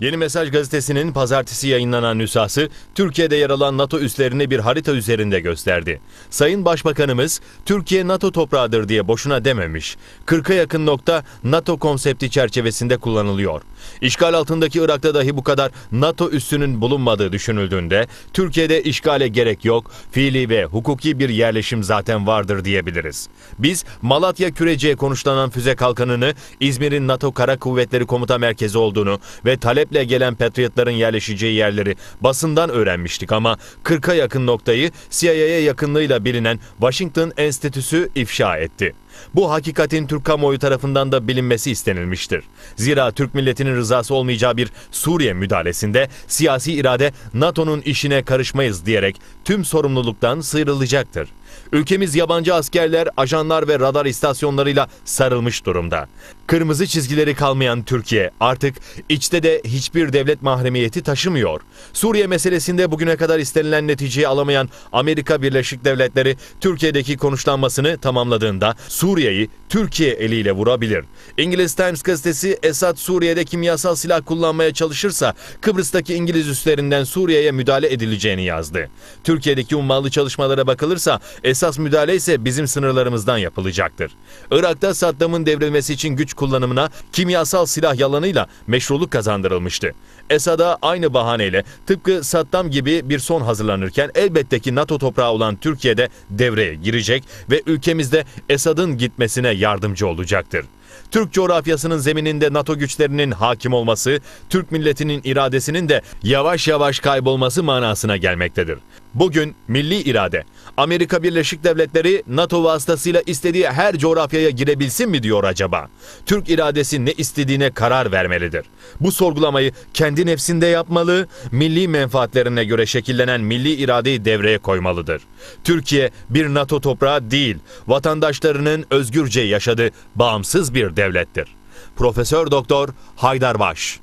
Yeni Mesaj gazetesinin pazartesi yayınlanan nüshası Türkiye'de yer alan NATO üslerini bir harita üzerinde gösterdi. Sayın Başbakanımız Türkiye NATO toprağıdır diye boşuna dememiş. 40'a yakın nokta NATO konsepti çerçevesinde kullanılıyor. İşgal altındaki Irak'ta dahi bu kadar NATO üssünün bulunmadığı düşünüldüğünde Türkiye'de işgale gerek yok, fiili ve hukuki bir yerleşim zaten vardır diyebiliriz. Biz Malatya Küreci'ye konuşlanan füze kalkanını İzmir'in NATO Kara Kuvvetleri Komuta Merkezi olduğunu ve taleple gelen Patriotların yerleşeceği yerleri basından öğrenmiştik ama 40'a yakın noktayı CIA'ya yakınlığıyla bilinen Washington Enstitüsü ifşa etti. Bu hakikatin Türk kamuoyu tarafından da bilinmesi istenilmiştir. Zira Türk milletinin rızası olmayacağı bir Suriye müdahalesinde siyasi irade NATO'nun işine karışmayız diyerek tüm sorumluluktan sıyrılacaktır. Ülkemiz yabancı askerler, ajanlar ve radar istasyonlarıyla sarılmış durumda. Kırmızı çizgileri kalmayan Türkiye artık içte de hiçbir devlet mahremiyeti taşımıyor. Suriye meselesinde bugüne kadar istenilen neticeyi alamayan Amerika Birleşik Devletleri Türkiye'deki konuşlanmasını tamamladığında Suriye'yi Türkiye eliyle vurabilir. İngiliz Times gazetesi Esad Suriye'de kimyasal silah kullanmaya çalışırsa Kıbrıs'taki İngiliz üslerinden Suriye'ye müdahale edileceğini yazdı. Türkiye'deki ummalı çalışmalara bakılırsa esas müdahale ise bizim sınırlarımızdan yapılacaktır. Irak'ta Saddam'ın devrilmesi için güç kullanımına kimyasal silah yalanıyla meşruluk kazandırılmıştı. Esad'a aynı bahaneyle tıpkı Saddam gibi bir son hazırlanırken elbette ki NATO toprağı olan Türkiye'de devreye girecek ve ülkemizde Esad'ın gitmesine yardımcı olacaktır. Türk coğrafyasının zemininde NATO güçlerinin hakim olması, Türk milletinin iradesinin de yavaş yavaş kaybolması manasına gelmektedir. Bugün milli irade, Amerika Birleşik Devletleri NATO vasıtasıyla istediği her coğrafyaya girebilsin mi diyor acaba? Türk iradesi ne istediğine karar vermelidir. Bu sorgulamayı kendi nefsinde yapmalı, milli menfaatlerine göre şekillenen milli iradeyi devreye koymalıdır. Türkiye bir NATO toprağı değil, vatandaşlarının özgürce yaşadığı bağımsız bir devlettir. Profesör Doktor Haydar Baş